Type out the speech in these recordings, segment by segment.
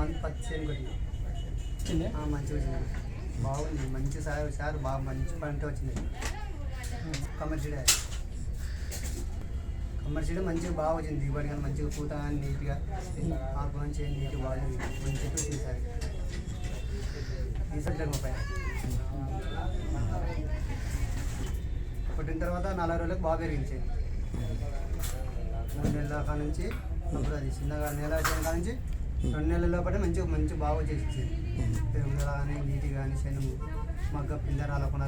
Month పత్తి చేను కొట్టింది మంచిగా వచ్చింది బాగుంది. మంచి సార్ సార్ బాగా మంచి పంట వచ్చింది. కమర్షియల్ కమర్షియల్ మంచిగా బాగా వచ్చింది. దిగుబడి కానీ మంచిగా పూత కానీ నీట్గా ఆకు మంచిగా నీట్గా బాగా. మంచి చెట్టు వచ్చింది సార్. ఈసారి ముప్పై కొట్టిన తర్వాత నలభై రోజులకు బాగా పెరిగింది మూడు నెలల కాడ నుంచి అప్పుడు అది చిన్నగా నెల చేను కాడ నుంచి రెండు నెలల లోపల మంచిగా మంచి బాగా వచ్చేసి పెరుగుదల కానీ నీటి కానీ శను మగ్గ పింద రాలకుండా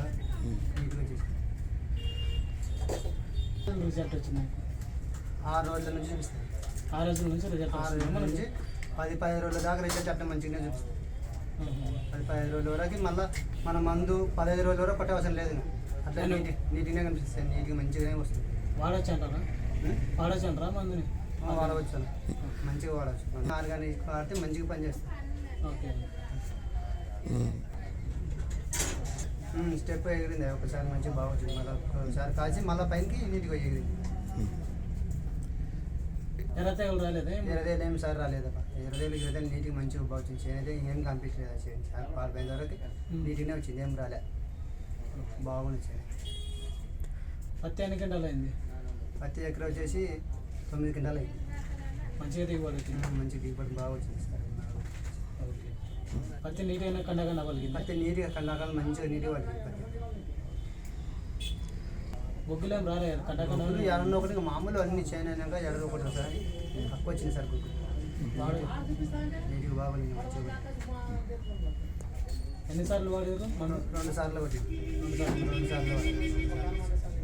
నీట్గా వచ్చేసి రిజల్ట్ వచ్చింది ఆరు రోజుల నుంచి చూపిస్తాయి ఆ రోజుల నుంచి రిజల్ట్ ఆరు రోజుల నుంచి పది పది రోజుల దాకా రిజల్ట్ అట్లా మంచిగానే చూపిస్తాయి పది పదిహేను రోజుల వరకు మళ్ళీ మన మందు పదహైదు రోజుల వరకు పట్టే అవసరం లేదు. అట్లా నీట్ నీట్గానే కనిపిస్తుంది. నీట్గా మంచిగానే వస్తుంది. వాడచ్చు అంటారా వాడచ్చు అంటారా మందుని? వాడవచ్చు. మంచిగా వాడవచ్చు ఆర్గానిక్ వాడితే మంచిగా పనిచేస్తుంది స్టెప్ ఎగిరింది. ఒకసారి మంచిగా బాగా వచ్చింది. మళ్ళీ ఒకసారి కాల్చి మళ్ళీ పైకి నీట్గా ఎగిరింది. ఎర్ర తెగలు రాలేదే ఇరవైలు ఏం సార్ రాలేదప్ప ఇరవైలు ఇరవై నీట్గా మంచిగా బాగా వచ్చింది. ఏం కనిపించలేదు చేను సార్ పాలు పోయిన వరకు నీట్గానే వచ్చింది. ఏం రాలే. బాగుంది పత్తి ఎన్ని గంటలు అయింది? పత్తి ఎకర వచ్చేసి తొమ్మిది కింటాలు అయింది. మంచిగా దిగుబడి వచ్చింది. మంచి దిగుబడి బాగా వచ్చింది సార్. ఓకే. పత్తి నీట్గా కండగండ పలికింది పత్తి నీట్గా కండాకాలం మంచిగా నీట్గా పడుతుంది పత్తి. బొగ్గులేం రాలేదు కండగండ గుగ్గులు ఎడన్న ఒకటి మామూలు అన్ని చేయను అయినాక ఎడలో ఒకటి ఒకసారి తక్కువ వచ్చింది సార్ గుగ్గులు. వాడు నీట్గా బాగుంది మంచిగా ఎన్నిసార్లు వాడారు? మనం రెండు సార్లు కొట్టింది రెండు సార్లు. కొట్టింది.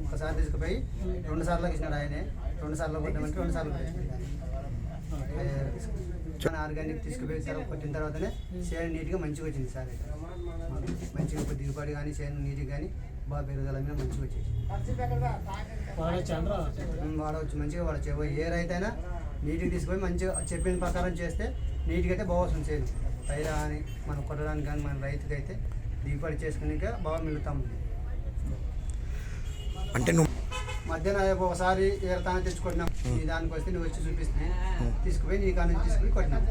ఒకసారి తీసుకుపోయి రెండు సార్లు ఇచ్చినాడు ఆయనే. రెండు సార్లు కొట్టామంటే రెండు సార్లు కొట్టింది ఆర్గానిక్ తీసుకుపోయి సార్ కొట్టిన తర్వాతనే చేను నీట్గా మంచిగా వచ్చింది సార్ మంచిగా ఇప్పుడు దిగుబడి కానీ చేను నీట్గా కానీ బాగా పెరుగుదల మీద మంచిగా ఉమ్, వాడవచ్చు మంచిగా వాడచ్చు ఏ రైతైనా నీట్గా తీసుకొని మంచిగా చెప్పిన ప్రకారం చేస్తే నీట్గా అయితే బాగా వస్తుంది చేను. పైరా కానీ మనం కొట్టడానికి కానీ మన రైతుకి అయితే దిగుబడి చేసుకునేక బాగా మిగులుతాం అంటే నువ్వు మధ్యాహ్నం ఒకసారి ఏరతానే తెచ్చుకొట్టినాం నీ దానికి వస్తే నువ్వు వచ్చి చూపిస్తే. తీసుకుపోయి నీ కాడ నుంచి తీసుకుని కొట్టినాం.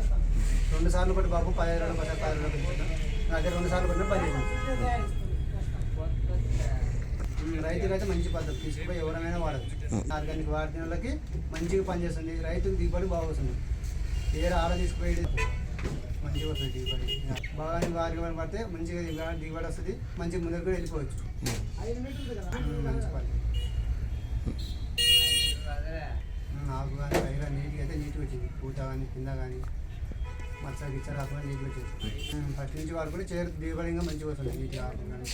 రెండు సార్లు కొట్టి బాబు పదిహేను రోజులు పదిహేను పది రోజులు పెంచుకున్నాం అదే రెండు సార్లు కొట్టినా పది రైతుకి అయితే మంచి పద్ధతి. తీసుకుపోయి ఎవరైనా వాడచ్చు. ఆర్గానిక్ వాడిన వాళ్ళకి మంచిగా పనిచేస్తుంది. రైతుకి దిగుబడి బాగా వస్తుంది వేరే ఆడ తీసుకుపోయి మంచిగా వస్తుంది దిగుబడి. బాగా ఆర్గానిక్ పడితే మంచిగా దిగుబడి దిగుబడి వస్తుంది మంచిగా ముందరకు కూడా వెళ్ళిపోవచ్చు. మంచి నాకు కానీ పైగా నీట్గా అయితే నీట్గా వచ్చింది. పూత కానీ కింద కానీ మచ్చ గిచ్చ రాకుండా నీట్గా వచ్చింది. ఫస్ట్ నుంచి వాడు కూడా చేరు దిగుబడి మంచిగా వస్తుంది. నీట్గా ఆకు కానీ.